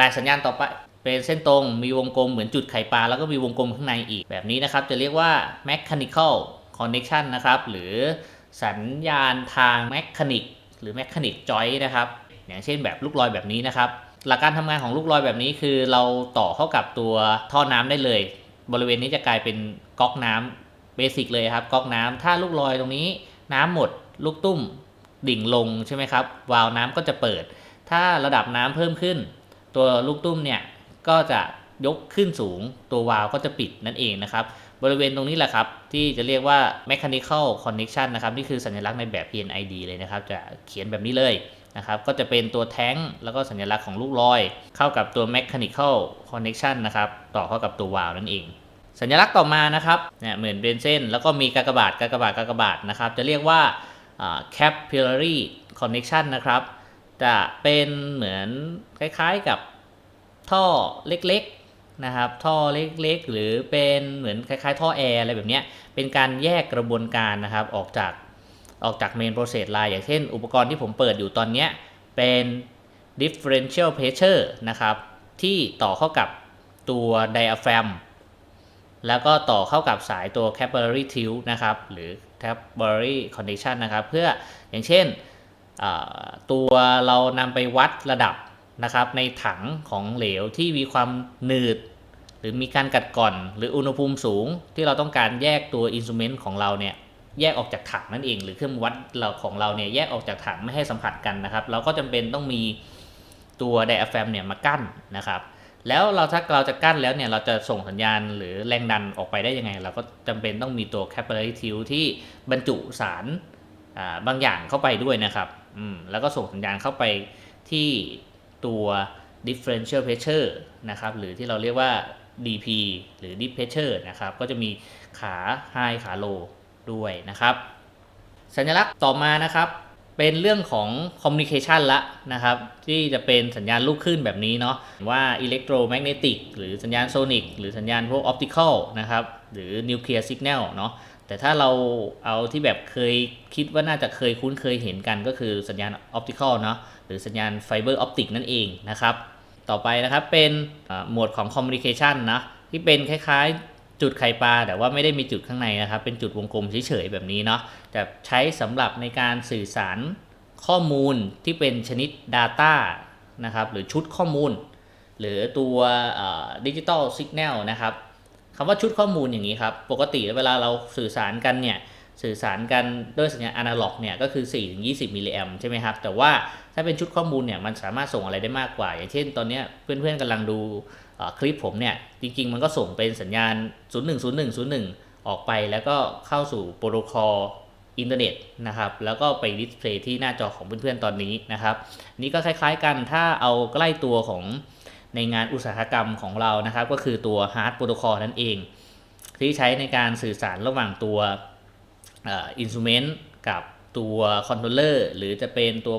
แต่สัญญาณต่อไปเป็นเส้นตรงมีวงกลมเหมือนจุดไข่ปลาแล้วก็มีวงกลมข้างในอีกแบบนี้นะครับ จะเรียกว่า mechanical connection นะครับ หรือสัญญาณทาง mechanic หรือ mechanic joint นะครับ อย่างเช่นแบบลูกลอยแบบนี้นะครับ หลักการทำงานของลูกลอยแบบนี้คือเราต่อเข้ากับตัวท่อน้ำได้เลย บริเวณนี้จะกลายเป็นก๊อกน้ำเบสิกเลยครับก๊อกน้ำถ้าลูกลอยตรงนี้น้ำหมด ลูกตุ้มดิ่งลงใช่ไหมครับวาล์วน้ำก็จะเปิด ถ้าระดับน้ำเพิ่มขึ้น ตัวลูกตุ้มเนี่ยก็จะยกขึ้นสูงตัววาล์วก็จะปิดนั่นเองนะครับ บริเวณตรงนี้แหละครับ ที่จะเรียกว่า mechanical connection นะครับ นี่คือสัญลักษณ์ในแบบ PNID เลยนะครับ จะเขียนแบบนี้เลยนะครับ ก็จะเป็นตัวแท้งแล้วก็สัญลักษณ์ของลูกลอย เข้ากับตัว mechanical connection นะครับ ต่อเข้ากับตัววาล์วนั่นเอง สัญลักษณ์ต่อมานะครับเนี่ยเหมือนเป็นเส้น แล้วก็มีกากบาทกากบาทกากบาทนะครับ จะเรียกว่าอ่า capillary connection นะครับ จะเป็นเหมือนคล้ายๆกับท่อเล็กๆนะครับ ท่อเล็กๆ หรือเป็นเหมือนคล้ายๆ ท่อแอร์อะไรแบบเนี้ยเป็นการแยกกระบวนการนะครับออกจากออกจากเมนโปรเซสไลน์อย่างเช่น อุปกรณ์ที่ผมเปิดอยู่ตอนเนี้ยเป็น differential pressure นะครับ ที่ต่อเข้ากับตัว diaphragm แล้วก็ต่อเข้ากับสายตัว capillary tilt นะครับ หรือ capillary connection นะครับ เพื่ออย่างเช่น ตัวเรานำไปวัดระดับนะครับ ในถังของเหลวที่มีความหนืด หรือมีการกัดก่อน หรืออุณหภูมิสูงที่เราต้องการแยกตัวอินสูเมนต์ของเราเนี่ยแยกออกจากถังนั่นเอง หรือเครื่องวัดเราของเราเนี่ยแยกออกจากถังไม่ให้สัมผัสกันนะครับ เราก็จำเป็นต้องมีตัวไดอะแฟมเนี่ยมากั้นนะครับ แล้วเราถ้าเราจะกั้นแล้วเนี่ยเราจะส่งสัญญาณหรือแรงดันออกไปได้ยังไง เราก็จำเป็นต้องมีตัว capillary tilt ที่บรรจุสารบางอย่างเข้าไปด้วยนะครับ อืมแล้วก็ส่งสัญญาณเข้าไปที่ตัว differential pressure นะครับ หรือที่เราเรียกว่า DP หรือ deep pressure นะครับ ก็จะมีขา high ขา low ด้วยนะครับ สัญลักษณ์ต่อมานะครับ เป็นเรื่องของ communication ละนะครับ ที่จะเป็นสัญญาณลูกคลื่นแบบนี้เนาะว่า electromagnetic หรือสัญญาณโซนิกหรือสัญญาณพวก optical นะครับ หรือ nuclear signal เนาะ แต่ถ้าเราเอาที่แบบเคยคิดว่าน่าจะเคยคุ้นเคยเห็นกันก็คือสัญญาณออปติคอลเนาะหรือสัญญาณไฟเบอร์ออปติกนั่นเองนะครับ ต่อไปนะครับเป็นหมวดของคอมมูนิเคชันนะที่เป็นคล้ายๆจุดไข่ปลาแต่ว่าไม่ได้มีจุดข้างในนะครับ เป็นจุดวงกลมเฉยๆแบบนี้เนาะจะใช้สำหรับในการสื่อสารข้อมูลที่เป็นชนิด Data นะครับหรือชุดข้อมูล หรือตัวดิจิตอลสัญญาณนะครับ คำว่าชุดข้อมูลอย่างนี้ครับ ปกติเวลาเราสื่อสารกันเนี่ยสื่อสารกันด้วยสัญญาณอนาล็อกเนี่ยก็คือ 4-20 มิลลิแอมใช่ไหมครับ แต่ว่าถ้าเป็นชุดข้อมูลเนี่ยมันสามารถส่งอะไรได้มากกว่า อย่างเช่นตอนนี้เพื่อนๆกำลังดูคลิปผมเนี่ย จริงๆ มันก็ส่งเป็นสัญญาณ 010101 ออกไปแล้วก็เข้าสู่โปรโตคอลอินเทอร์เน็ตนะครับ แล้วก็ไปดิสเพลย์ที่หน้าจอของเพื่อนๆตอนนี้นะครับ นี่ก็คล้ายๆกันถ้าเอาใกล้ตัวของ ในงานอุตสาหกรรมของเรานะครับ ก็คือตัว Hard Protocol นั่นเอง ที่ใช้ในการสื่อสารระหว่างตัวอินส u เมนต์กับตัวคอนโทรลเลอร์หรือจะเป็นตัว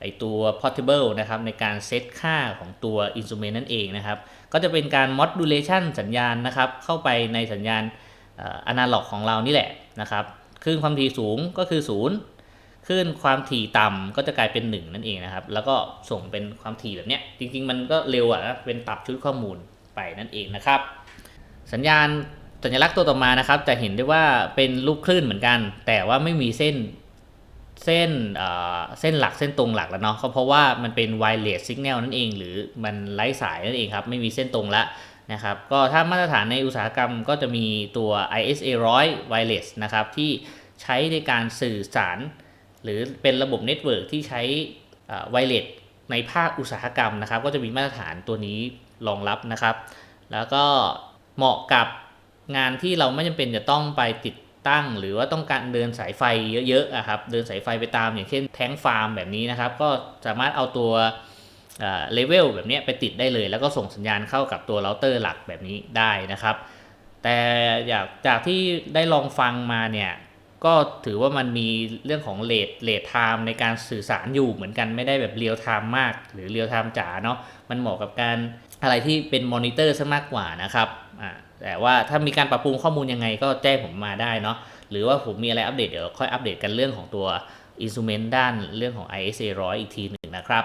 ไอตัว portable นะครับในการเซตค่าของตัวอินส u เมนต์นั่นเองนะครับ ก็จะเป็นการ modulation สัญญาณนะครับ เข้าไปในสัญญาณอนาล็อกของเรานี่แหละนะครับคลื่นความถี่สูงก็คือ 0 คลื่นความถี่ต่ำก็จะกลายเป็น 1 นั่นเองนะครับ แล้วก็ส่งเป็นความถี่แบบเนี้ย จริง ๆ มันก็เร็วอะนะเป็นปรับชุดข้อมูลไปนั่นเองนะครับ สัญญาณสัญลักษณ์ตัวต่อมานะครับ จะเห็นได้ว่าเป็นลูกคลื่นเหมือนกัน แต่ว่าไม่มีเส้นเส้นเอ่อเส้นหลักเส้นตรงหลักแล้วเนาะก็เพราะว่ามันเป็น wireless signal นั่นเอง หรือมันไร้สายนั่นเองครับไม่มีเส้นตรงละนะครับก็ถ้ามาตรฐานในอุตสาหกรรมก็จะมีตัว ISA 100 wireless นะครับที่ใช้ในการสื่อสาร หรือเป็นระบบเน็ตเวิร์กที่ใช้ไวเลสในภาคอุตสาหกรรมนะครับ ก็จะมีมาตรฐานตัวนี้รองรับนะครับ แล้วก็เหมาะกับงานที่เราไม่จำเป็นจะต้องไปติดตั้ง หรือว่าต้องการเดินสายไฟเยอะๆอะครับเดินสายไฟไปตามอย่างเช่นแท้งฟาร์มแบบนี้นะครับ ก็สามารถเอาตัวเลเวลแบบนี้ไปติดได้เลย แล้วก็ส่งสัญญาณเข้ากับตัวเราเตอร์หลักแบบนี้ได้นะครับ แต่อยากจากที่ได้ลองฟังมาเนี่ย ก็ถือว่ามันมีเรื่องของเลทเลทไทม์ในการสื่อสารอยู่เหมือนกันไม่ได้แบบเรียลไทม์มาก หรือเรียลไทม์จ๋าเนาะมันเหมาะกับการอะไรที่เป็นมอนิเตอร์ซะมากกว่านะครับอ่าแต่ว่าถ้ามีการปรับปรุงข้อมูลยังไงก็แจ้งผมมาได้เนาะหรือว่าผมมีอะไรอัปเดตเดี๋ยวค่อยอัปเดตกันเรื่องของตัวอินส u เมนต์ด้านเรื่องของ ISA 100 อีกทีหนึ่งนะครับ